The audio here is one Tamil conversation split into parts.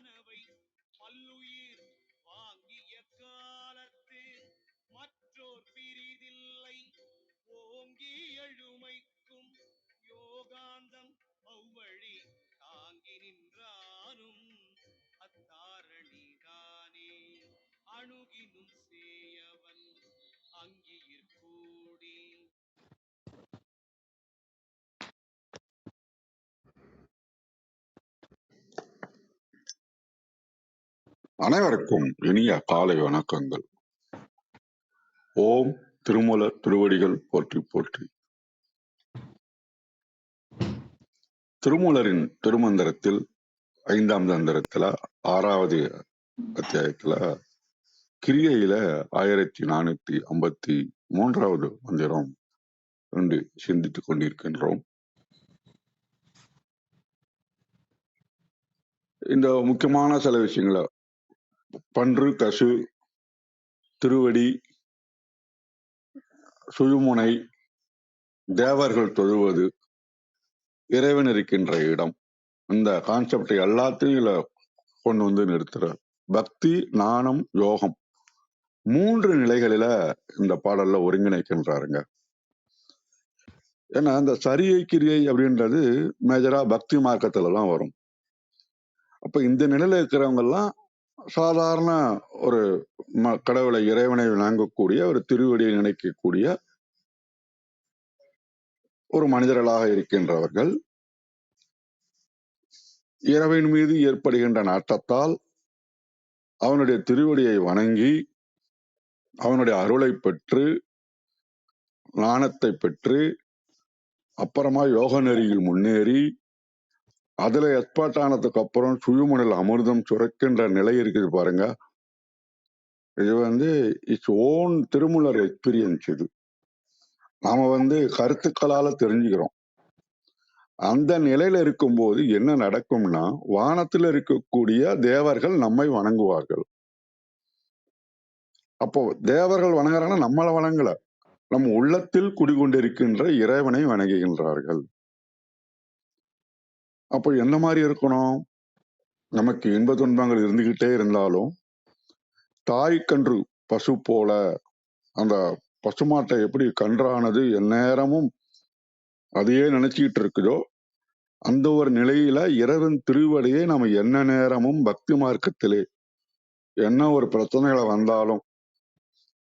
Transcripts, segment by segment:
வானவை பல்லுயிர் வாங்கிய காலத்து மற்றோர் பிரிதில்லை. ஓங்கி எழுமைக்கும் யோகாந்தம் அவ்வழி தாங்கி நின்றானும் அத்தாரணிதானே அணுகினும் சேயவன் அனைவருக்கும் இனிய காலை வணக்கங்கள். ஓம் திருமூலர் திருவடிகள் போற்றி போற்றி. திருமூலரின் திருமந்திரத்தில் ஐந்தாம் தந்திரத்துல ஆறாவது அத்தியாயத்துல கிரியையில ஆயிரத்தி நானூத்தி ஐம்பத்தி மூன்றாவது மந்திரம் என்று சிந்தித்துக் கொண்டிருக்கின்றோம். இந்த முக்கியமான சில விஷயங்களை பன்று கசு திருவடி சுழுமுனை தேவர்கள் தொழுவது இறைவன் இருக்கின்ற இடம். இந்த கான்செப்ட் எல்லாத்தையும் இதுல கொண்டு வந்து நிறுத்துறார். பக்தி நாணம் யோகம் மூன்று நிலைகளில இந்த பாடல்ல ஒருங்கிணைக்கின்றாருங்க. ஏன்னா இந்த சரியை கிரியை அப்படின்றது மேஜரா பக்தி மார்க்கத்துல தான் வரும். அப்ப இந்த நிலையில இருக்கிறவங்க எல்லாம் சாதாரண ஒரு ம- கடவுளை இறைவனை வணங்கக்கூடிய ஒரு திருவடியை நினைக்கக்கூடிய ஒரு மனிதர்களாக இருக்கின்றவர்கள் இறைவன் மீது ஏற்படுகின்ற நாட்டத்தால் அவனுடைய திருவடியை வணங்கி அவனுடைய அருளை பெற்று ஞானத்தை பெற்று அப்புறமா யோக நெறியில் முன்னேறி அதுல எக்ஸ்பர்ட் ஆனதுக்கு அப்புறம் சுழுமுனையில் அமிர்தம் சுரக்கின்ற நிலை இருக்குது பாருங்க. இது வந்து இட்ஸ் ஓன் திருமுலர் எக்ஸ்பீரியன்ஸ் இது. நாம வந்து கருத்துக்களால தெரிஞ்சுக்கிறோம். அந்த நிலையில இருக்கும்போது என்ன நடக்கும்னா வானத்துல இருக்கக்கூடிய தேவர்கள் நம்மை வணங்குவார்கள். அப்போ தேவர்கள் வணங்குறாங்கன்னா நம்மளை வணங்கல. நம்ம உள்ளத்தில் குடிகொண்டிருக்கின்ற இறைவனை வணங்குகின்றார்கள். அப்போ என்ன மாதிரி இருக்கணும்? நமக்கு இன்ப துன்பங்கள் இருந்துகிட்டே இருந்தாலும் தாய் கன்று பசு போல அந்த பசுமாட்டை எப்படி கன்றானது எந்நேரமும் அதையே நினைச்சுக்கிட்டு இருக்குதோ அந்த ஒரு நிலையில இறைவன் திருவடியை நம்ம என்ன நேரமும் பக்தி மார்க்கத்திலே என்ன ஒரு பிரச்சனைகளை வந்தாலும்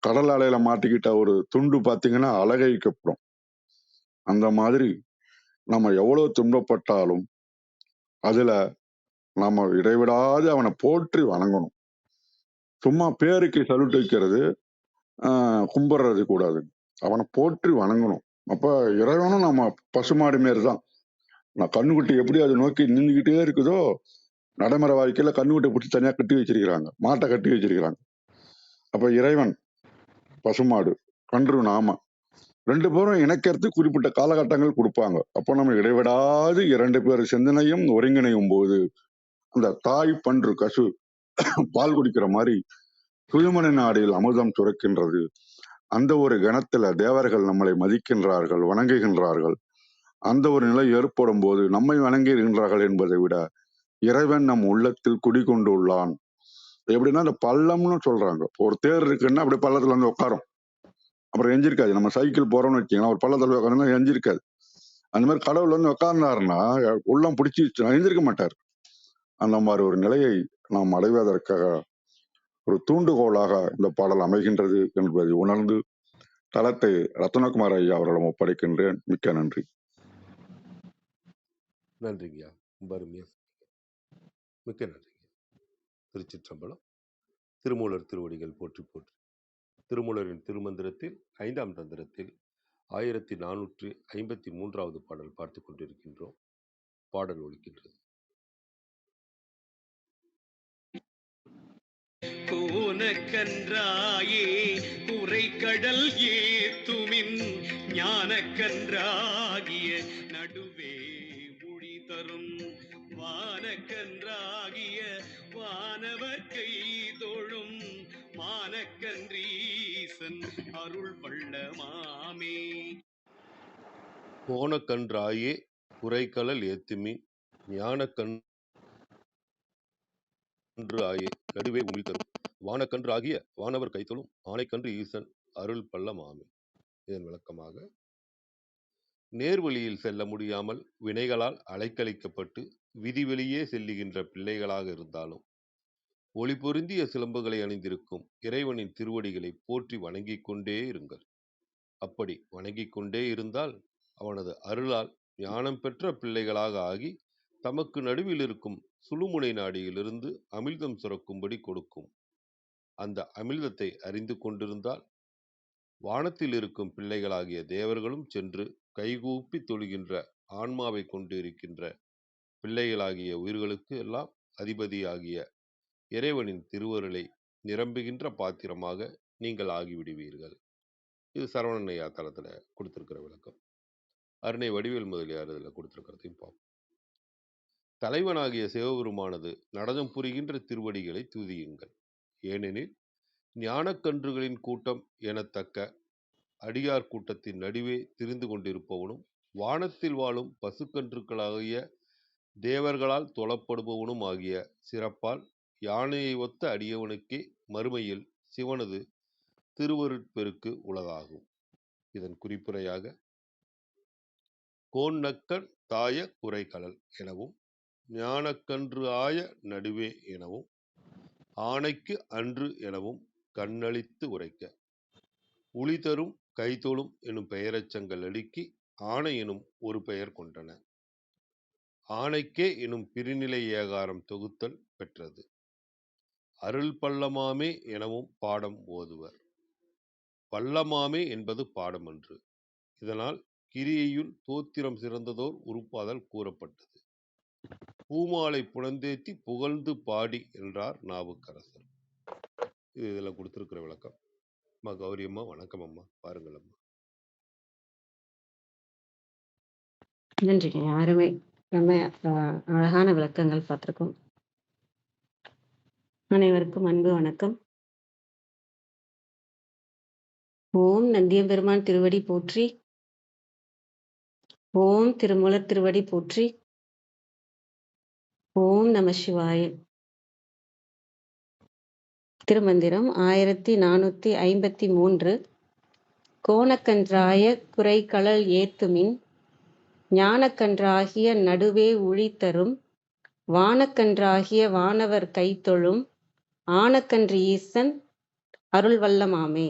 கடல் அலையில மாட்டிக்கிட்ட ஒரு துண்டு பார்த்தீங்கன்னா அழகைக்கப்படும் அந்த மாதிரி நம்ம எவ்வளவு துன்பப்பட்டாலும் அதுல நாம இடைவிடாது அவனை போற்றி வணங்கணும். சும்மா பேருக்கு சல்யூட் வைக்கிறது கும்பிடுறது கூடாது. அவனை போற்றி வணங்கணும். அப்ப இறைவனும் நம்ம பசுமாடு மாரி தான் நான் கண்ணுக்குட்டி எப்படி அதை நோக்கி நின்றுகிட்டே இருக்குதோ நடைமுறை வாழ்க்கையில கண்ணுக்குட்டி பிடிச்சி தனியா கட்டி வச்சிருக்கிறாங்க. மாட்டை கட்டி வச்சிருக்கிறாங்க. அப்ப இறைவன் பசுமாடு கன்று நாம. ரெண்டு பேரும் இணைக்கிறது குறிப்பிட்ட காலகட்டங்கள் கொடுப்பாங்க. அப்போ நம்ம இடைவிடாது இரண்டு பேர் சிந்தனையும் ஒருங்கிணையும் போது அந்த தாய் பன்று கசு பால் குடிக்கிற மாதிரி சுழுமனை நாடில் அமுதம் சுரக்கின்றது. அந்த ஒரு கணத்துல தேவர்கள் நம்மளை மதிக்கின்றார்கள் வணங்குகின்றார்கள். அந்த ஒரு நிலை ஏற்படும் போது நம்மை வணங்குகின்றார்கள் என்பதை விட இறைவன் நம் உள்ளத்தில் குடிகொண்டுள்ளான் எப்படின்னா அந்த பள்ளம்னு சொல்றாங்க. ஒரு தேர் இருக்குன்னா அப்படியே பள்ளத்துல வந்து உட்காரும். அப்புறம் எஞ்சிருக்காது. நம்ம சைக்கிள் போறோம்னு வச்சிங்கன்னா ஒரு பள்ளத்துல உட்காந்து எஞ்சிருக்காது. அந்த மாதிரி கடவுள் வந்து உட்கார்ந்தாருன்னா உள்ளம் பிடிச்சி எஞ்சிருக்க மாட்டார். அந்த மாதிரி ஒரு நிலையை நாம் அடைவதற்காக ஒரு தூண்டுகோலாக இந்த பாடல் அமைகின்றது என்பதை உணர்ந்து தளத்தை ரத்னகுமார் ஐயா அவர்களிடம் ஒப்படைக்கின்றேன். மிக்க நன்றி. நன்றிங்கய்யா ரொம்ப மிக்க நன்றிங்க. திருச்சிற்றம்பலம் திருமூலர் திருவடிகள் போற்றி போற்றி. திருமூலரின் திருமந்திரத்தில் ஐந்தாம் தந்திரத்தில் ஆயிரத்தி நானூற்றி ஐம்பத்தி மூன்றாவது பாடல் பார்த்து கொண்டிருக்கின்றோம். பாடல் ஒலிக்கின்றது. கோனக்கன்றாயே கடல் ஏத்துமின் ஞானக்கன்றாகிய நடுவே மொழி தரும் வானக்கன்றாகிய வானவர் கை தொழும் வானக்கன்றீசன் அருள் வள்ளமாமே. கோணக்கன்றாயே குறைக்கடல் ஏத்துமின் ஞானக்கண் கன்று ஆகிய நடுவே உமிழ் தரும் வானக்கன்று ஆகிய வானவர் கைத்தொழும் ஆனைக்கன்று ஈசன் அருள் பள்ளம் ஆமே இதன் விளக்கமாக நேர்வழியில் செல்ல முடியாமல் வினைகளால் அலைக்கழிக்கப்பட்டு விதிவெளியே செல்லுகின்ற பிள்ளைகளாக இருந்தாலும் ஒளி பொருந்திய சிலம்புகளை அணிந்திருக்கும் இறைவனின் திருவடிகளை போற்றி வணங்கிக் கொண்டே இருங்கள். அப்படி வணங்கிக் கொண்டே இருந்தால் அவனது அருளால் ஞானம் பெற்ற பிள்ளைகளாக ஆகி தமக்கு நடுவில் இருக்கும் சுழுமுனை நாடியிலிருந்து அமிழ்தம் சுரக்கும்படி கொடுக்கும். அந்த அமிழ்தத்தை அறிந்து கொண்டிருந்தால் வானத்தில் இருக்கும் பிள்ளைகளாகிய தேவர்களும் சென்று கைகூப்பி தொழுகின்ற ஆன்மாவை கொண்டு இருக்கின்ற பிள்ளைகளாகிய உயிர்களுக்கு எல்லாம் அதிபதியாகிய இறைவனின் திருவருளை நிரம்புகின்ற பாத்திரமாக நீங்கள் ஆகிவிடுவீர்கள். இது சரவணனையா தளத்தில் கொடுத்துருக்கிற விளக்கம். அருணை வடிவேல் முதலியார் இதில் கொடுத்துருக்கிறதையும் பார்ப்போம். தலைவனாகிய சிவபெருமானது நடனம் புரிகின்ற திருவடிகளை துதியுங்கள். ஏனெனில் ஞானக்கன்றுகளின் கூட்டம் எனத்தக்க அடியார் கூட்டத்தின் நடுவே திரிந்து கொண்டிருப்பவனும் வானத்தில் வாழும் பசுக்கன்றுக்களாகிய தேவர்களால் தொழப்படுபவனும் ஆகிய சிறப்பால் யானையை ஒத்த அடியவனுக்கே மறுமையில் சிவனது திருவருட்பெருக்கு உலகாகும் இதன் குறிப்புரையாக கோன்னக்கன் தாய குறைகலல் எனவும் ஞானக்கன்று ஆய நடுவே எனவும் ஆணைக்கு அன்று எனவும் கண்ணளித்து உரைக்க. உளி தரும் கைதொழும் எனும் பெயரச்சங்கள் அடுக்கி ஆணை எனும் ஒரு பெயர் கொண்டன. ஆணைக்கே எனும் பிரிநிலை ஏகாரம் தொகுத்தல் பெற்றது. அருள் பள்ளமாமே எனவும் பாடம் ஓதுவர். பள்ளமாமே என்பது பாடமன்று. இதனால் கிரியையுள் தோத்திரம் சிறந்ததோர் உருப்பாதல் கூறப்பட்டது. பூமாலை புலந்தேத்தி புகழ்ந்து பாடி என்றார் நாவுக்கரசர். இது இதுல கொடுத்திருக்கிற விளக்கம். அம்மா கௌரி அம்மா வணக்கம் அம்மா. பாருங்கள் அம்மா. நன்றிங்க. அருமை. ரொம்ப அழகான விளக்கங்கள் பார்த்துருக்கோம். அனைவருக்கும் அன்பு வணக்கம். ஓம் நந்தியம்பெருமான் திருவடி போற்றி. ஓம் திருமூலர் திருவடி போற்றி. ஓம் நம சிவாய. திருமந்திரம் ஆயிரத்தி நானூத்தி ஐம்பத்தி மூன்று. கோணக்கன்றாய குறைகளல் ஏத்துமின். ஞானக்கன்றாகிய நடுவே உழித்தரும். வானக்கன்றாகிய வானவர் கைத்தொழும். ஆனக்கன்று ஈசன் அருள் வல்லமாமே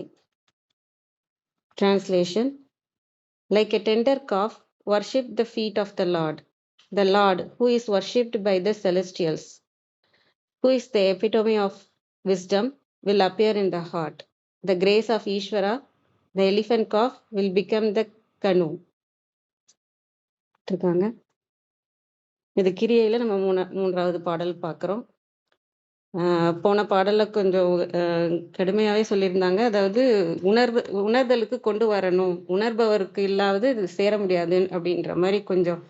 Translation Like a tender calf, worship the feet of the Lord, the Lord who is worshipped by the celestials, who is the epitome of wisdom, will appear in the heart. The grace of Ishvara, the elephant calf, will become the canoe. இருக்காங்க இது கிரியையில நம்ம மூணா மூன்றாவது பாடல் பார்க்குறோம் போன பாடல்ல கொஞ்சம் கடுமையாகவே கடுமையாவே சொல்லியிருந்தாங்க. அதாவது உணர்வு உணர்தலுக்கு கொண்டு வரணும். உணர்பவருக்கு இல்லாவது இது சேர முடியாது அப்படின்ற மாதிரி கொஞ்சம்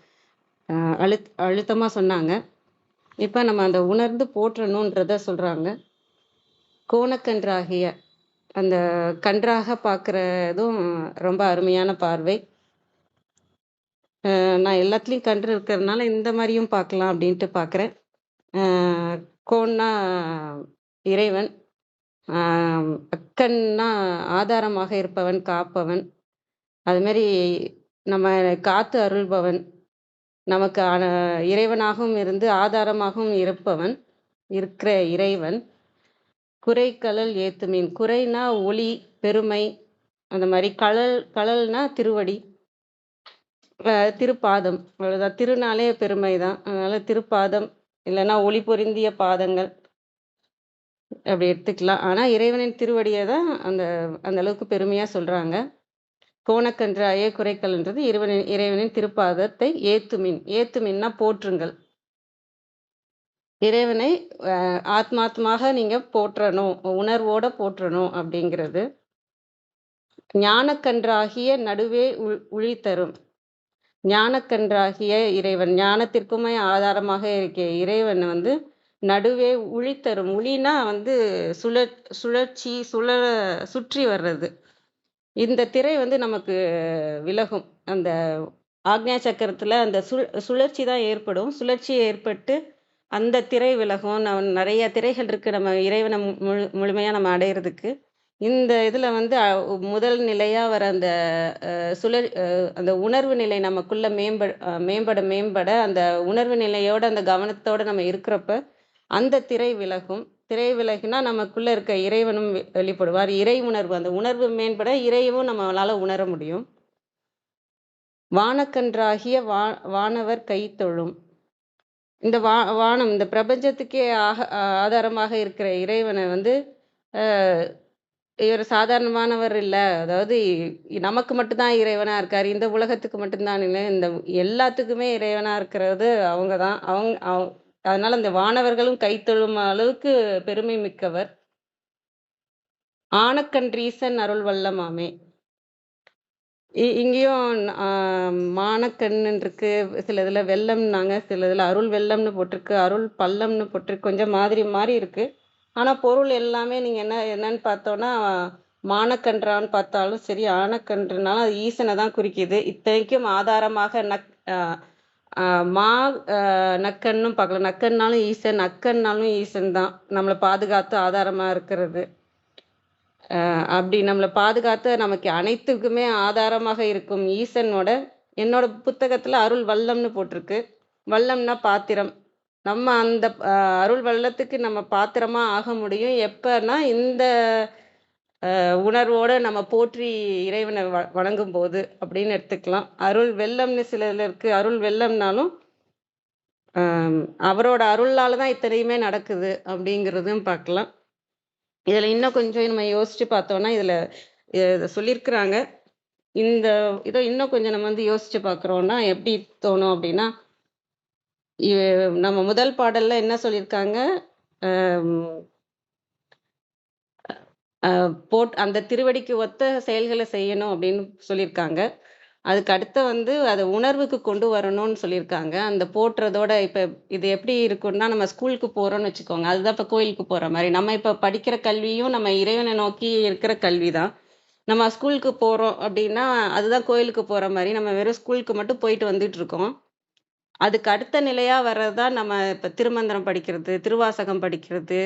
அழு அழுத் அழுத்தமா சொன்னாங்க. இப்ப நம்ம அந்த உணர்ந்து போற்றணுன்றத சொல்றாங்க. கோணக்கன்றாகிய அந்த கன்றாக பார்க்கறதும் ரொம்ப அருமையான பார்வை. நான் எல்லாத்துலயும் கன்று இருக்கிறதுனால இந்த மாதிரியும் பார்க்கலாம் அப்படின்ட்டு பார்க்குறேன். கோன்னா இறைவன் அக்கன்னா ஆதாரமாக இருப்பவன் காப்பவன். அதுமாரி நம்ம காத்து அருள்பவன். நமக்கு இறைவனாகவும் இருந்து ஆதாரமாகவும் இருப்பவன் இருக்கிற இறைவன். குறை குறைக்கலல் ஏத்துமீன். குறைனா ஒளி பெருமை அந்த மாதிரி கலல் கலல்னா திருவடி. திருப்பாதம். அவ்வளோதான் திருநாளே பெருமை தான் அதனால திருப்பாதம் இல்லைன்னா ஒளி பொருந்திய பாதங்கள் அப்படி எடுத்துக்கலாம். ஆனால் இறைவனின் திருவடியை தான் அந்த அந்த அளவுக்கு பெருமையாக சொல்கிறாங்க கோணக்கன்று கோணக்கன்றாயே குறைக்கல்ன்றது இறைவனின் இறைவனின் திருப்பாதத்தை ஏத்துமின் ஏத்துமின்னா போற்றுங்கள். இறைவனை ஆத்மாத்மாக நீங்கள் போற்றணும் உணர்வோட போற்றணும் அப்படிங்கிறது. ஞானக்கன்றாகிய நடுவே உள் உழி தரும் ஞானக்கன்றாகிய இறைவன் ஞானத்திற்குமே ஆதாரமாக இருக்க. இறைவன் வந்து நடுவே உழி தரும். உளினா வந்து சுழற் சுழற்சி சுழற சுற்றி வர்றது. இந்த திரை வந்து நமக்கு விலகும். அந்த ஆக்ஞா சக்கரத்தில் அந்த சுழ் சுழற்சி தான் ஏற்படும். சுழற்சி ஏற்பட்டு அந்த திரை விலகும். நம் நிறைய திரைகள் இருக்குது நம்ம இறைவனை மு- முழு முழுமையாக நம்ம அடையிறதுக்கு. இந்த இதில் வந்து முதல் நிலையாக வர அந்த அஹ், சுழற் அந்த உணர்வு நிலை நமக்குள்ள மேம்பட மேம்பட மேம்பட அந்த உணர்வு நிலையோட அந்த கவனத்தோட நம்ம இருக்கிறப்ப அந்த திரை விலகும். திரை விலகினா நமக்குள்ள இருக்க இறைவனும் வெளிப்படுவார். இறை உணர்வு அந்த உணர்வு மேம்பட இறைவும் நம்மளால உணர முடியும். வானக்கன்றாகிய வா வானவர் கை தொழும். இந்த வா வானம் இந்த பிரபஞ்சத்துக்கே ஆக ஆதாரமாக இருக்கிற இறைவனை வந்து இவர் சாதாரணமானவர் இல்லை. அதாவது நமக்கு மட்டும்தான் இறைவனாக இருக்கார். இந்த உலகத்துக்கு மட்டும்தான் இல்லை. இந்த எல்லாத்துக்குமே இறைவனாக இருக்கிறது அவங்க தான் அவங்க அவ- அதனால அந்த வானவர்களும் கைத்தொழும் அளவுக்கு பெருமை மிக்கவர். ஆனக்கன்றீசன் அருள் வல்லமாமே. இ- இங்கேயும் மானக்கண்ணன் இருக்கு சில இதில் வெள்ளம்னாங்க. சில இதில் அருள் வெள்ளம்னு போட்டிருக்கு. அருள் பள்ளம்னு போட்டிருக்கு. கொஞ்சம் மாதிரி மாதிரி இருக்குது ஆனால் பொருள் எல்லாமே நீங்கள் என்ன என்னன்னு பார்த்தோன்னா மானக்கன்றான்னு பார்த்தாலும் சரி ஆனக்கன்றுனாலும் அது ஈசனை தான் குறிக்குது. இத்தனைக்கும் ஆதாரமாக நக் மா நக்கன்னும் பார்க்கலாம். நக்கன்னாலும் ஈசன் அக்கன்னாலும் ஈசன் தான். நம்மளை பாதுகாத்து ஆதாரமாக இருக்கிறது. அப்படி நம்மளை பாதுகாத்து நமக்கு அனைத்துக்குமே ஆதாரமாக இருக்கும் ஈசனோட. என்னோட புத்தகத்தில் அருள் வல்லம்னு போட்டிருக்கு. வல்லம்னா பாத்திரம். நம்ம அந்த அருள் வல்லத்துக்கு நம்ம பாத்திரமா ஆக முடியும். எப்பன்னா இந்த உணர்வோடு உணர்வோட நம்ம போற்றி இறைவனை வ வணங்கும் போது அப்படின்னு எடுத்துக்கலாம். அருள் வெள்ளம்னு சில இதுல இருக்கு. அருள் வெள்ளம்னாலும் அவரோட அருளால தான் இத்தனையுமே நடக்குது அப்படிங்கிறதும் பார்க்கலாம். இதுல இன்னும் கொஞ்சம் நம்ம யோசிச்சு பார்த்தோம்னா இதுல அஹ் சொல்லியிருக்கிறாங்க. இந்த இதை இன்னும் கொஞ்சம் நம்ம வந்து யோசிச்சு பார்க்குறோன்னா எப்படி தோணும் அப்படின்னா நம்ம முதல் பாடல்ல என்ன சொல்லியிருக்காங்க போட் அந்த திருவடிக்கு ஒத்த செயல்களை செய்யணும் அப்படின்னு சொல்லியிருக்காங்க அதுக்கு அடுத்து வந்து அதை உணர்வுக்கு கொண்டு வரணும்னு சொல்லியிருக்காங்க அந்த போட்டுறதோட இப்போ இது எப்படி இருக்கும்னா நம்ம ஸ்கூலுக்கு போகிறோன்னு வச்சுக்கோங்க. அதுதான் இப்போ கோயிலுக்கு போகிற மாதிரி. நம்ம இப்போ படிக்கிற கல்வியும் நம்ம இறைவனை நோக்கி இருக்கிற கல்வி தான் நம்ம ஸ்கூலுக்கு போகிறோம் அப்படின்னா அதுதான் கோயிலுக்கு போகிற மாதிரி. நம்ம வெறும் ஸ்கூலுக்கு மட்டும் போயிட்டு வந்துட்டு இருக்கோம். அதுக்கு அடுத்த நிலையா வர்றதுதான் நம்ம இப்போ திருமந்திரம் படிக்கிறது திருவாசகம் படிக்கிறது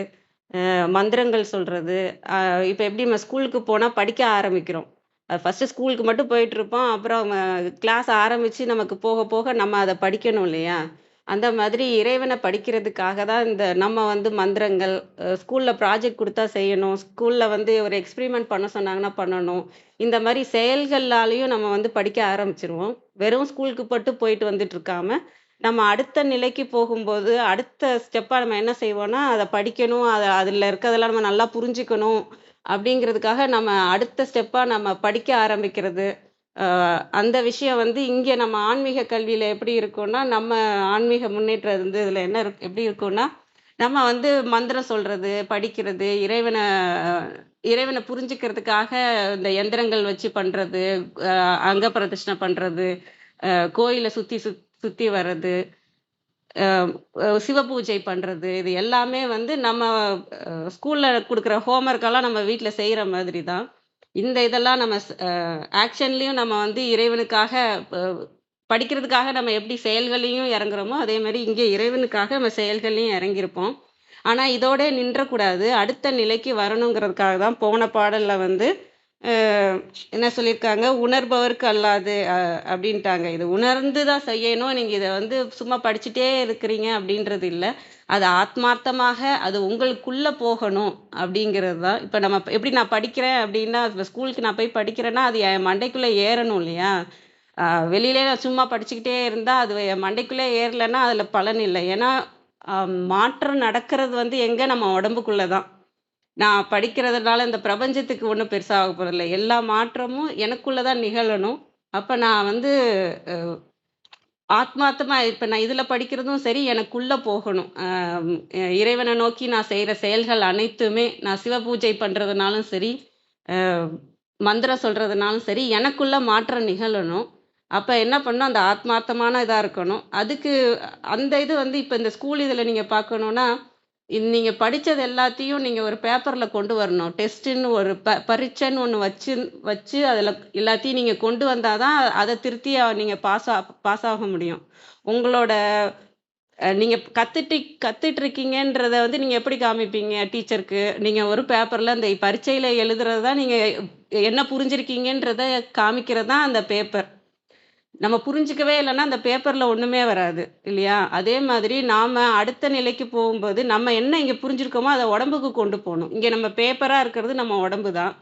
மந்திரங்கள் சொல்கிறது இப்போ எப்படி நம்ம ஸ்கூலுக்கு போனால் படிக்க ஆரம்பிக்கிறோம். ஃபஸ்ட்டு ஸ்கூலுக்கு மட்டும் போயிட்டுருப்போம் அப்புறம் கிளாஸ் ஆரம்பித்து நமக்கு போக போக நம்ம அதை படிக்கணும் இல்லையா? அந்த மாதிரி இறைவனை படிக்கிறதுக்காக தான் இந்த நம்ம வந்து மந்திரங்கள் ஸ்கூலில் ப்ராஜெக்ட் கொடுத்தா செய்யணும். ஸ்கூலில் வந்து ஒரு எக்ஸ்பிரிமெண்ட் பண்ண சொன்னாங்கன்னா பண்ணணும். இந்த மாதிரி செயல்களாலையும் நம்ம வந்து படிக்க ஆரம்பிச்சிருவோம். வெறும் ஸ்கூலுக்கு மட்டும் போயிட்டு வந்துட்டு இருக்காம நம்ம அடுத்த நிலைக்கு போகும்போது அடுத்த ஸ்டெப்பாக நம்ம என்ன செய்வோம்னா அதை படிக்கணும் அதை அதில் இருக்கிறதெல்லாம் நம்ம நல்லா புரிஞ்சுக்கணும் அப்படிங்கிறதுக்காக நம்ம அடுத்த ஸ்டெப்பாக நம்ம படிக்க ஆரம்பிக்கிறது. அந்த விஷயம் வந்து இங்கே நம்ம ஆன்மீக கல்வியில் எப்படி இருக்கும்னா நம்ம ஆன்மீக முன்னேற்றம் வந்து இதில் என்ன இருக்கு எப்படி இருக்கும்னா நம்ம வந்து மந்திரம் சொல்கிறது படிக்கிறது இறைவனை இறைவனை புரிஞ்சுக்கிறதுக்காக இந்த எந்திரங்கள் வச்சு பண்ணுறது அங்க பிரதட்சணை பண்ணுறது கோயிலை சுத்தி சுத் சுத்தி வர்றது சிவ பூஜை பண்றது இது எல்லாமே வந்து நம்ம ஸ்கூல்ல கொடுக்குற ஹோம்ஒர்க்கெல்லாம் நம்ம வீட்டில் செய்யற மாதிரி தான் இந்த இதெல்லாம் நம்ம ஆக்ஷன்லயும் நம்ம வந்து இறைவனுக்காக படிக்கிறதுக்காக நம்ம எப்படி செயல்களையும் இறங்குறோமோ அதே மாதிரி இங்கே இறைவனுக்காக நம்ம செயல்களையும் இறங்கியிருப்போம். ஆனால் இதோட நின்றக்கூடாது. அடுத்த நிலைக்கு வரணுங்கிறதுக்காக தான் போன பாடலில் வந்து என்ன சொல்லியிருக்காங்க? உணர்பவருக்கு அல்லாது அப்படின்ட்டாங்க. இது உணர்ந்து தான் செய்யணும். நீங்கள் இதை வந்து சும்மா படிச்சுட்டே இருக்கிறீங்க அப்படின்றது இல்லை. அது ஆத்மார்த்தமாக அது உங்களுக்குள்ளே போகணும் அப்படிங்கிறது தான். இப்போ நம்ம எப்படி நான் படிக்கிறேன் அப்படின்னா இப்போ ஸ்கூலுக்கு நான் போய் படிக்கிறேன்னா அது என் மண்டைக்குள்ளே ஏறணும் இல்லையா? வெளியிலே நான் சும்மா படிச்சுக்கிட்டே இருந்தால் அது என் மண்டைக்குள்ளே ஏறலைன்னா அதில் பலன் இல்லை. ஏன்னா மாற்றம் நடக்கிறது வந்து எங்கே? நம்ம உடம்புக்குள்ளே தான் நான் படிக்கிறதுனால இந்த பிரபஞ்சத்துக்கு ஒன்றும் பெருசாக போகிறதில்ல எல்லா மாற்றமும் எனக்குள்ள தான் நிகழணும். அப்போ நான் வந்து ஆத்மார்த்தமாக இப்போ நான் இதில் படிக்கிறதும் சரி எனக்குள்ளே போகணும். இறைவனை நோக்கி நான் செய்கிற செயல்கள் அனைத்துமே நான் சிவ பூஜை பண்ணுறதுனாலும் சரி மந்திரம் சொல்கிறதுனாலும் சரி எனக்குள்ளே மாற்றம் நிகழணும். அப்போ என்ன பண்ணணும்? அந்த ஆத்மார்த்தமான இதாக இருக்கணும். அதுக்கு அந்த இது வந்து இப்போ இந்த ஸ்கூல் இதில் நீங்கள் பார்க்கணுன்னா நீங்கள் படித்தது எல்லாத்தையும் நீங்கள் ஒரு பேப்பரில் கொண்டு வரணும். டெஸ்ட்டுன்னு ஒரு ப பரீட்சைன்னு ஒன்று வச்சு வச்சு அதில் எல்லாத்தையும் நீங்கள் கொண்டு வந்தால் தான் அதை திருத்தி நீங்கள் பாஸ் ஆ பாஸ் ஆக முடியும். உங்களோட நீங்கள் கற்றுட்டு கத்துட்டு இருக்கீங்கன்றத வந்து நீங்கள் எப்படி காமிப்பீங்க டீச்சருக்கு? நீங்கள் ஒரு பேப்பரில் அந்த பரீட்சையில் எழுதுறது தான் நீங்கள் என்ன புரிஞ்சிருக்கீங்கன்றத காமிக்கிறது தான் அந்த பேப்பர் நம்ம புரிஞ்சுக்கவே இல்லைன்னா அந்த பேப்பரில் ஒன்றுமே வராது இல்லையா? அதே மாதிரி நாம் அடுத்த நிலைக்கு போகும்போது நம்ம என்ன இங்கே புரிஞ்சிருக்கோமோ அதை உடம்புக்கு கொண்டு போகணும். இங்கே நம்ம பேப்பராக இருக்கிறது நம்ம உடம்பு தான்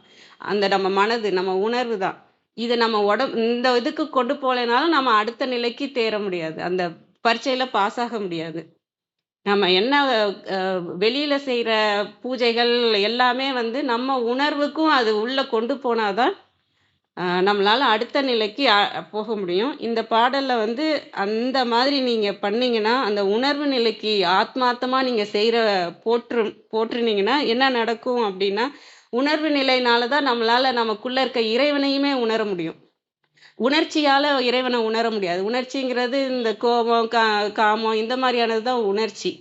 அந்த நம்ம மனது நம்ம உணர்வு தான். இதை நம்ம உடம்பு இந்த இதுக்கு கொண்டு போகலைனாலும் நம்ம அடுத்த நிலைக்கு தேர முடியாது. அந்த பரீட்சையில் பாஸ் ஆக முடியாது. நம்ம என்ன வெளியில் செய்கிற பூஜைகள் எல்லாமே வந்து நம்ம உணர்வுக்கும் அது உள்ளே கொண்டு போனாதான் நம்மளால் அடுத்த நிலைக்கு போக முடியும். இந்த பாடலில் வந்து அந்த மாதிரி நீங்கள் பண்ணிங்கன்னா அந்த உணர்வு நிலைக்கு ஆத்மார்த்தமாக நீங்கள் செய்கிற போற்று போற்றுனீங்கன்னா என்ன நடக்கும் அப்படின்னா உணர்வு நிலையினால தான் நம்மளால் நமக்குள்ளே இருக்க இறைவனையுமே உணர முடியும். உணர்ச்சியால் இறைவனை உணர முடியாது. உணர்ச்சிங்கிறது இந்த கோபம் கா காமம் இந்த மாதிரியானது தான் உணர்ச்சி.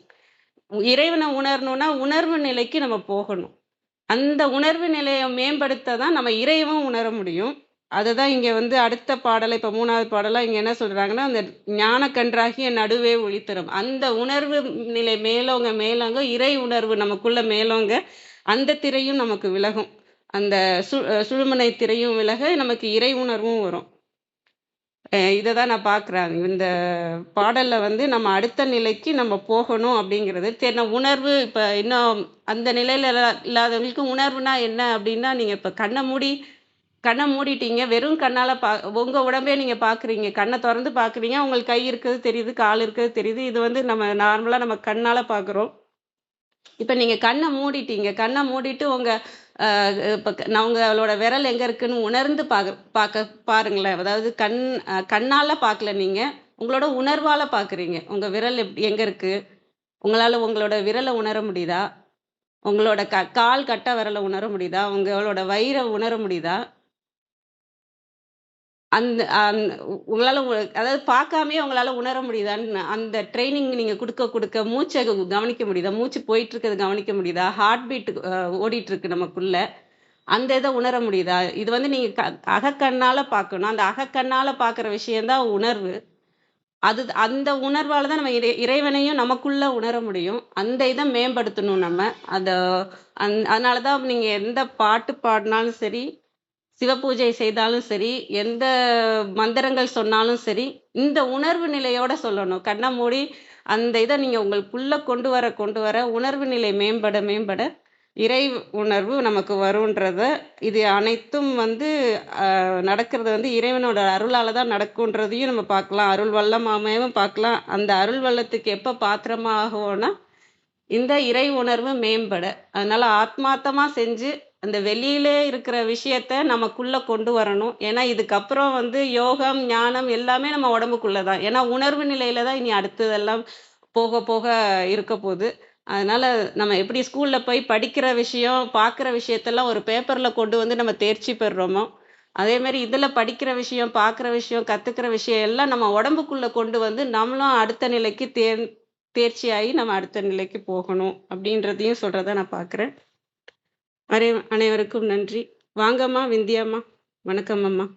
இறைவனை உணரணும்னா உணர்வு நிலைக்கு நம்ம போகணும். அந்த உணர்வு நிலையை மேம்படுத்த தான் நம்ம இறைவன் உணர முடியும். அதை தான் இங்கே வந்து அடுத்த பாடலை இப்போ மூணாவது பாடலாக இங்கே என்ன சொல்கிறாங்கன்னா அந்த ஞானக்கன்றாகிய நடுவே ஒளித்தரும். அந்த உணர்வு நிலை மேலோங்க மேலோங்க இறை உணர்வு நமக்குள்ள மேலோங்க அந்த திரையும் நமக்கு விலகும். அந்த சு சுழுமனை திரையும் விலக நமக்கு இறை உணர்வும் வரும். இதை தான் நான் பார்க்குறேன் இந்த பாடலில் வந்து நம்ம அடுத்த நிலைக்கு நம்ம போகணும் அப்படிங்கிறது. தென்ன உணர்வு இப்போ இன்னும் அந்த நிலையில் இல்லாதவங்களுக்கு உணர்வுனா என்ன அப்படின்னா நீங்கள் இப்போ கண்ணை மூடி கண்ணை மூடிட்டீங்க. வெறும் கண்ணால் பா உங்கள் உடம்பே நீங்கள் பார்க்குறீங்க கண்ணை திறந்து பார்க்குறீங்க உங்களுக்கு கை இருக்கிறது தெரியுது கால் இருக்கிறது தெரியுது. இது வந்து நம்ம நார்மலாக நம்ம கண்ணால் பார்க்குறோம் இப்போ நீங்கள் கண்ணை மூடிட்டீங்க. கண்ணை மூடிட்டு உங்கள் இப்போ இப்ப நான் உங்களோட விரல் எங்கே இருக்குன்னு உணர்ந்து பார்க்க பார்க்க பாருங்களேன். அதாவது கண் கண்ணால் பார்க்கல நீங்கள் உங்களோட உணர்வால் பார்க்குறீங்க உங்கள் விரல் எப்படி எங்கே இருக்குது உங்களால் உங்களோட விரலை உணர முடியுதா? உங்களோட க கால் கட்ட விரலை உணர முடியுதா? உங்களோட வயிறை உணர முடியுதா? அந்த அந் உங்களால் அதாவது பார்க்காமே உங்களால் உணர முடியுதான்னு அந்த ட்ரைனிங் நீங்கள் கொடுக்க கொடுக்க மூச்சை கவனிக்க முடியுதா? மூச்சு போயிட்டு இருக்கிறது கவனிக்க முடியுதா? ஹார்ட் பீட் ஓடிட்டுருக்கு நமக்குள்ளே. அந்த இதை உணர முடியுதா? இது வந்து நீங்கள் க- அகக்கண்ணால் பார்க்கணும். அந்த அகக்கண்ணால் பார்க்குற விஷயந்தான் உணர்வு. அது அந்த உணர்வால் தான் நம்ம இறை இறைவனையும் நமக்குள்ளே உணர முடியும். அந்த இதை மேம்படுத்தணும் நம்ம. அந்த அந் அதனால தான் நீங்கள் எந்த பாட்டு பாடினாலும் சரி சிவபூஜை செய்தாலும் சரி எந்த மந்திரங்கள் சொன்னாலும் சரி இந்த உணர்வு நிலையோட சொல்லணும். கண்ணை மூடி அந்த இதை நீங்கள் உங்களுக்குள்ளே கொண்டு வர கொண்டு வர உணர்வு நிலை மேம்பட மேம்பட இறை உணர்வு நமக்கு வரும்ன்றத இது அனைத்தும் வந்து நடக்கிறது வந்து இறைவனோட அருளால் தான் நடக்கும்ன்றதையும் நம்ம பார்க்கலாம். அருள் வல்லமாமையும் பார்க்கலாம். அந்த அருள் வல்லத்துக்கு எப்போ பாத்திரமாகவோன்னா இந்த இறை உணர்வு மேம்பட. அதனால் ஆத்மார்த்தமாக செஞ்சு அந்த வெளியிலே இருக்கிற விஷயத்த நமக்குள்ளே கொண்டு வரணும். ஏன்னா இதுக்கப்புறம் வந்து யோகம் ஞானம் எல்லாமே நம்ம உடம்புக்குள்ளே தான் ஏன்னா உணர்வு நிலையில தான் இனி அடுத்ததெல்லாம் போக போக இருக்க போகுது. அதனால நம்ம எப்படி ஸ்கூலில் போய் படிக்கிற விஷயம் பார்க்குற விஷயத்தெல்லாம் ஒரு பேப்பரில் கொண்டு வந்து நம்ம தேர்ச்சி பெறுறோமோ அதே மாதிரி படிக்கிற விஷயம் பார்க்குற விஷயம் கற்றுக்கிற விஷயம் எல்லாம் நம்ம உடம்புக்குள்ளே கொண்டு வந்து நம்மளும் அடுத்த நிலைக்கு தேர் தேர்ச்சியாகி நம்ம அடுத்த நிலைக்கு போகணும் அப்படின்றதையும் சொல்கிறத நான் பார்க்குறேன். அனை அனைவருக்கும் நன்றி. வாங்கம்மா விந்தியாம்மா. வணக்கம் அம்மா.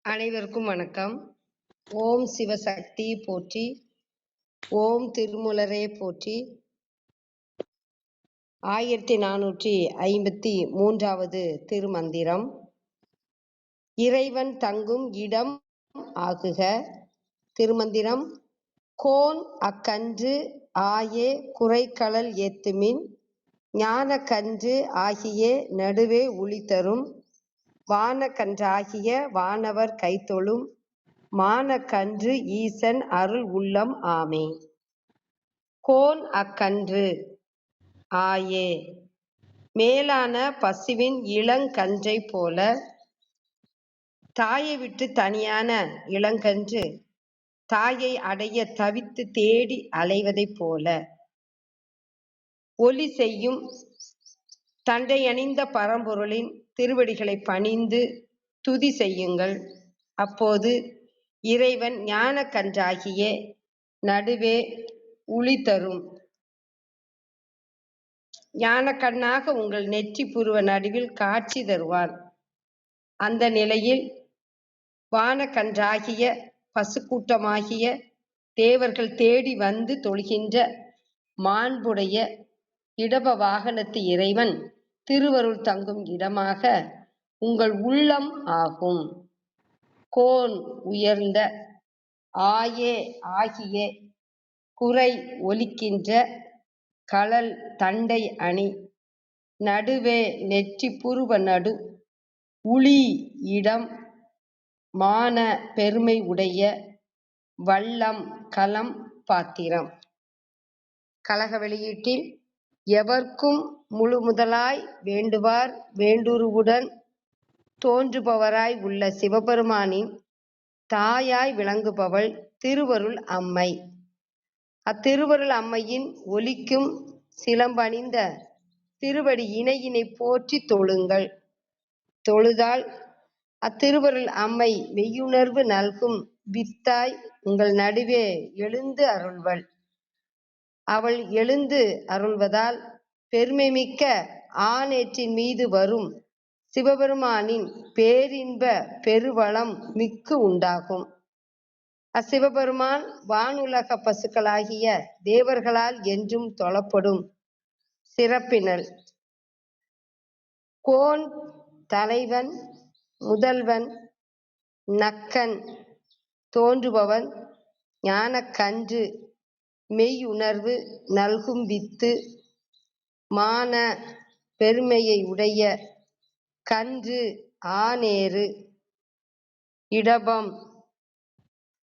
அனைவருக்கும் வணக்கம். ஓம் சிவசக்தி போற்றி. ஓம் திருமுலரே போற்றி. ஆயிரத்தி நானூற்றி ஐம்பத்தி மூன்றாவது திருமந்திரம். இறைவன் தங்கும் இடம் ஆகுக. திருமந்திரம் கோன் அக்கன்று ஆயே குறைக்கழல் ஏத்துமின் ஞானக்கன்று கன்று ஆகிய நடுவே உளித்தரும் வானக்கன்றாகிய வானவர் கைத்தொழும் மானக்கன்று ஈசன் அருள் உள்ளம் ஆமே. கோன் அக்கன்று ஆயே மேலான பசுவின் இளங்கன்றை போல தாயை விட்டு தனியான இளங்கன்று தாயை அடைய தவித்து தேடி அலைவதைப் போல. ஒலி செய்யும் தண்டையணிந்த பரம்பொருளின் திருவடிகளை பணிந்து துதி செய்யுங்கள். அப்போது இறைவன் ஞான கன்றாகிய நடுவே உளி தரும் ஞானக்கண்ணாக உங்கள் நெற்றி புருவ நடுவில் காட்சி தருவான். அந்த நிலையில் வானக்கன்றாகிய பசுக்கூட்டமாகிய தேவர்கள் தேடி வந்து தொழுகின்ற மாண்புடைய இடப வாகனத்து இறைவன் திருவருள் தங்கும் இடமாக உங்கள் உள்ளம் ஆகும். கோன் உயர்ந்த ஆயே ஆகிய குறை ஒலிக்கின்ற கலல் தண்டை அணி நடுவே நெற்றி புருவ நடு உளி இடம் மான பெருமை உடைய வல்லம் களம் பாத்திரம். கழக வெளியீட்டில் எவர்க்கும் முழு முதலாய் வேண்டுவார் வேண்டுருவுடன் தோன்றுபவராய் உள்ள சிவபெருமானின் தாயாய் விளங்குபவள் திருவருள் அம்மை. அத்திருவருள் அம்மையின் ஒலிக்கும் சிலம்பணிந்த திருவடி இணையினை போற்றி தொழுங்கள். தொழுதால் அத்திருவருள் அம்மை மெய்யுணர்வு நல்கும் வித்தாய் உங்கள் நடுவே எழுந்து அருள்வள். அவள் எழுந்து அருள்வதால் பெருமைமிக்க ஆணேற்றின் மீது வரும் சிவபெருமானின் பேரின்ப பெருவளம் மிக்கு உண்டாகும். அச்சிவபெருமான் வானுலக பசுக்களாகிய தேவர்களால் என்றும் தொழப்படும் சிறப்பினல் கோன் தலைவன் முதல்வன் நக்கன் தோன்றுபவன் ஞானக்கன்று மெய்யுணர்வு நல்கும் வித்து மான பெருமையை உடைய கன்று ஆநேறு இடபம்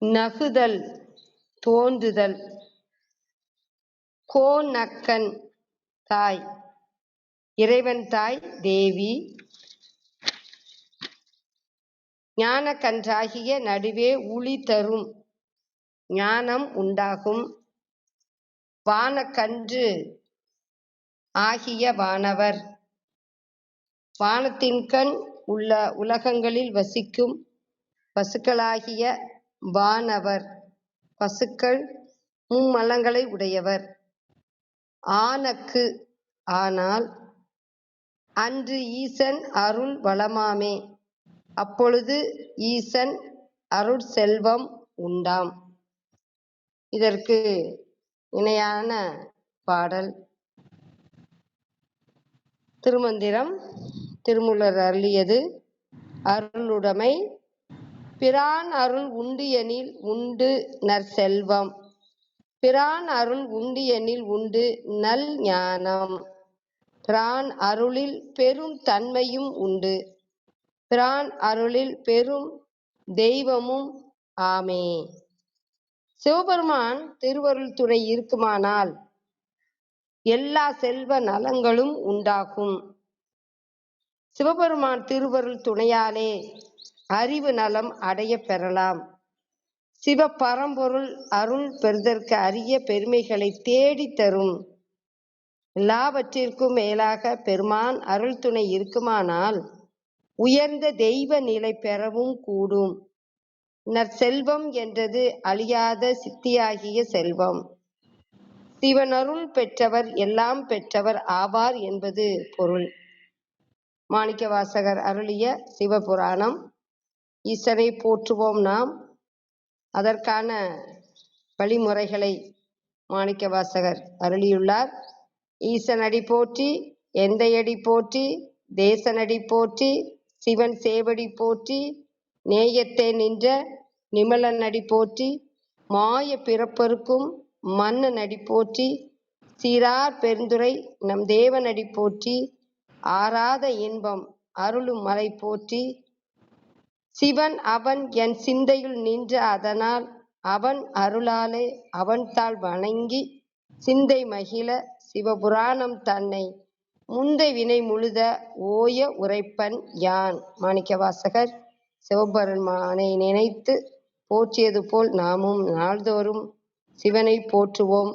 நகுதல் தோன்றுதல் கோநக்கன் தாய் இறைவன் தாய் தேவி ஞானக்கன்றாகிய நடுவே உளி தரும் ஞானம் உண்டாகும். வானக்கன்று ஆகிய வானவர். வானத்தின்கண் உள்ள உலகங்களில் வசிக்கும் பசுக்களாகிய வானவர். பசுக்கள் மும்மலங்களை உடையவர். ஆனக்கு ஆனால் அன்று ஈசன் அருள் வளமாமே. அப்பொழுது ஈசன் அருட் செல்வம் உண்டாம். இதற்கு இணையான பாடல். திருமந்திரம் திருமூலர் அருளியது. அருளுடைமை பிரான் அருள் உண்டு எனில் உண்டு நற்செல்வம். பிரான் அருள் உண்டு எனில் உண்டு நல் ஞானம் பிரான் அருளில் பெரும் தன்மையும் உண்டு. பிரான் அருளில் பெரும் தெய்வமும் ஆமே. சிவபெருமான் திருவருள் துணை இருக்குமானால் எல்லா செல்வ நலங்களும் உண்டாகும். சிவபெருமான் திருவருள் துணையாலே அறிவு நலம் அடைய பெறலாம். சிவ பரம்பொருள் அருள் பெறுதற்கு அரிய பெருமைகளை தேடி தரும். எல்லாவற்றிற்கும் மேலாக பெருமான் அருள் துணை இருக்குமானால் உயர்ந்த தெய்வ நிலை பெறவும் கூடும். நற்செல்வம் என்றது அழியாத சித்தியாகிய செல்வம். சிவனருள் பெற்றவர் எல்லாம் பெற்றவர் ஆவார் என்பது பொருள். மாணிக்கவாசகர் அருளிய சிவபுராணம். ஈசனை போற்றுவோம் நாம். அதற்கான வழிமுறைகளை மாணிக்கவாசகர் அருளியுள்ளார். ஈசனடி போற்றி எந்தையடி போற்றி தேசனடி போற்றி சிவன் சேவடி போற்றி நேயத்தே நின்ற நிமலனடி போற்றி மாய பிறப்பருக்கும் மன்னனடி போற்றி சீரார் பெருந்துரை நம் தேவனடி போற்றி ஆராத இன்பம் அருளும் மலை போற்றி. சிவன் அவன் என் சிந்தையுள் நின்ற அதனால் அவன் அருளாலே அவன் தாள் வணங்கி சிந்தை மகிழ சிவபுராணம் தன்னை முந்தை வினை முழுத ஓய உரைப்பன் யான்? மாணிக்கவாசகர் சிவபெருமானை நினைத்து போற்றியது போல் நாமும் நாள்தோறும் சிவனை போற்றுவோம்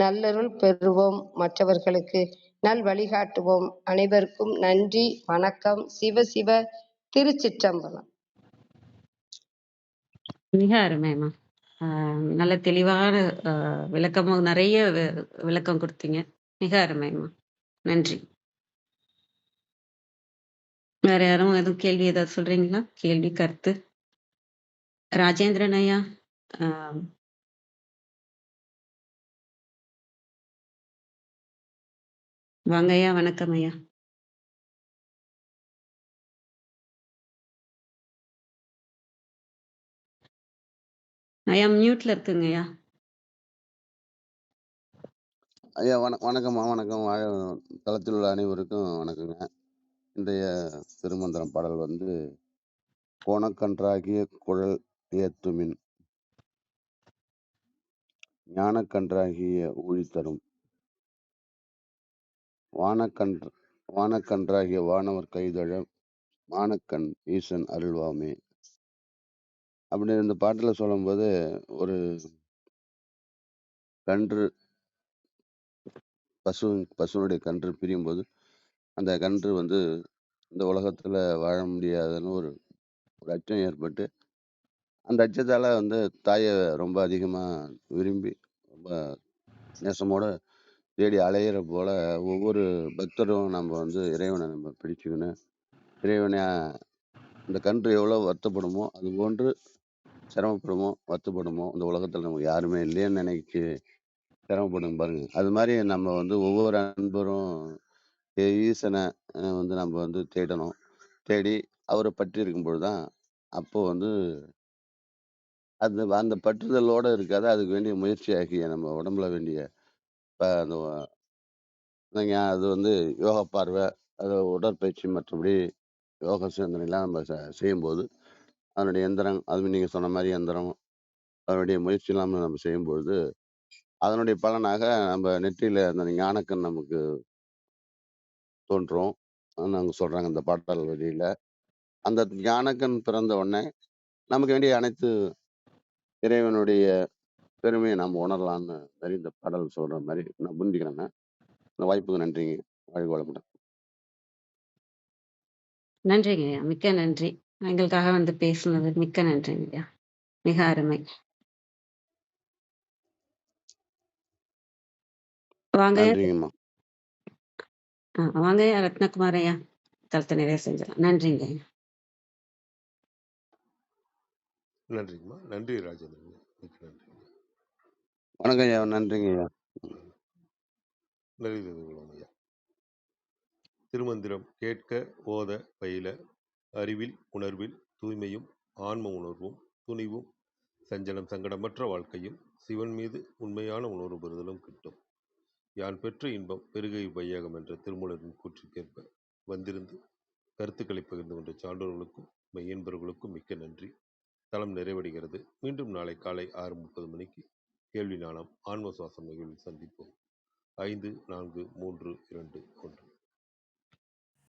நல்லருள் பெறுவோம் மற்றவர்களுக்கு நல் வழிகாட்டுவோம். அனைவருக்கும் நன்றி வணக்கம். சிவ சிவ திருச்சிற்றம்பலம். மிக அருமைம்மா. நல்ல தெளிவான விளக்கம் விளக்கமும் நிறைய விளக்கம் கொடுத்தீங்க. மிக அருமைம்மா. நன்றி. வேற யாரும் எதுவும் கேள்வி ஏதாவது சொல்றீங்களா? கேள்வி கருத்து. ராஜேந்திரன் ஐயா வாங்க ஐயா வணக்கம் ஐயா. ஐயா மியூட்ல இருக்குங்க ஐயா. ஐயா வண வணக்கம்மா வணக்கம். வாழ தளத்தில் உள்ள அனைவருக்கும் வணக்கங்க. இன்றைய திருமந்திரம் பாடல் வந்து கோணக்கன்றாகிய குழல் ஏத்துமின் ஞானக்கன்றாகிய ஊழி தரும் வானக்கன்று வானக்கன்றாகிய வானவர் கைதழ மானக்கண் ஈசன் அருள்வாமே. அப்படின்னு இந்த பாட்டில் சொல்லும்போது ஒரு கன்று பசு பசுனுடைய கன்று பிரியும்போது அந்த கன்று வந்து இந்த உலகத்தில் வாழ முடியாதுன்னு ஒரு ஒரு அச்சம் ஏற்பட்டு அந்த அச்சத்தால் வந்து தாயை ரொம்ப அதிகமாக விரும்பி ரொம்ப நேசமோட தேடி அலையிற போல் ஒவ்வொரு பக்தரும் நம்ம வந்து இறைவனை நம்ம பிடிச்சுக்கணும். இறைவனை இந்த கன்று எவ்வளோ வருத்தப்படுமோ அது போன்று சிரமப்படுமோ வருத்தப்படுமோ இந்த உலகத்தில் நமக்கு யாருமே இல்லைன்னு நினைச்சு சிரமப்படுங்க பாருங்க. அது மாதிரி நம்ம வந்து ஒவ்வொரு அன்பரும் ஈசனை அஹ், வந்து நம்ம வந்து தேடணும். தேடி அவரை பற்றி இருக்கும் தான் அப்போ வந்து அது அந்த பற்றுதலோட இருக்காது. அதுக்கு வேண்டிய முயற்சி ஆகிய நம்ம உடம்புல வேண்டிய இப்போ அந்த அது வந்து யோகா பார்வை அது உடற்பயிற்சி மற்றபடி யோக சிந்தனைலாம் நம்ம செ- செய்யும்போது அதனுடைய எந்திரம் அது நீங்கள் சொன்ன மாதிரி எந்திரம் அதனுடைய முயற்சி இல்லாமல் நம்ம செய்யும்பொழுது அதனுடைய பலனாக நம்ம நெற்றியில அந்த ஞானக்கண் நமக்கு தோன்றும். நாங்கள் சொல்றாங்க அந்த பாடல் வழியில அந்த ஞானக்கண் பிறந்த உடனே நமக்கு வேண்டிய அனைத்து இறைவனுடைய பெருமையை நாம் உணரலாம்னு மாதிரி இந்த பாடல் சொல்ற மாதிரி நான் புரிஞ்சுக்கிறேன் இந்த வாய்ப்புக்கு நன்றிங்க. வாழ்க வளமுடன். நன்றிங்க மிக்க நன்றி. எங்களுக்காக வந்து பேசுனது மிக்க நன்றிங்க மிக அருமை. வாங்க. நன்றிங்கம்மா. ஆ, வாங்க. ஐயா ரத்னகுமார் ஐயா தளத்தை நிறைய செஞ்சிடலாம். நன்றிங்க. ஐயா நன்றிங்கம்மா. நன்றி ராஜேந்திரன். மிக்க நன்றி வணக்கம் ஐயா. நன்றிங்க ஐயா. நிறைவு செய்து கொள்வோம் ஐயா. திருமந்திரம் கேட்க ஓத பயில அறிவில் உணர்வில் தூய்மையும் ஆன்ம உணர்வும் துணிவும் சஞ்சலம் சங்கடமற்ற வாழ்க்கையும் சிவன் மீது உண்மையான உணர்வு பெறுதலும் கிட்டும். யான் பெற்ற இன்பம் பெருகை வையகம் என்ற திருமூலரின் கூற்றுக்கேற்ப வந்திருந்து கருத்துக்களை பகிர்ந்து கொண்ட சான்றோர்களுக்கும் மெய்யன்பர்களுக்கும் மிக்க நன்றி. தளம் நிறைவடைகிறது. மீண்டும் நாளை காலை ஆறு முப்பது மணிக்கு கேள்வி நாணம். ஆன்மசுவாசம் நிகழ்வில் சந்திப்போம். ஐந்து நான்கு மூன்று இரண்டு ஒன்று.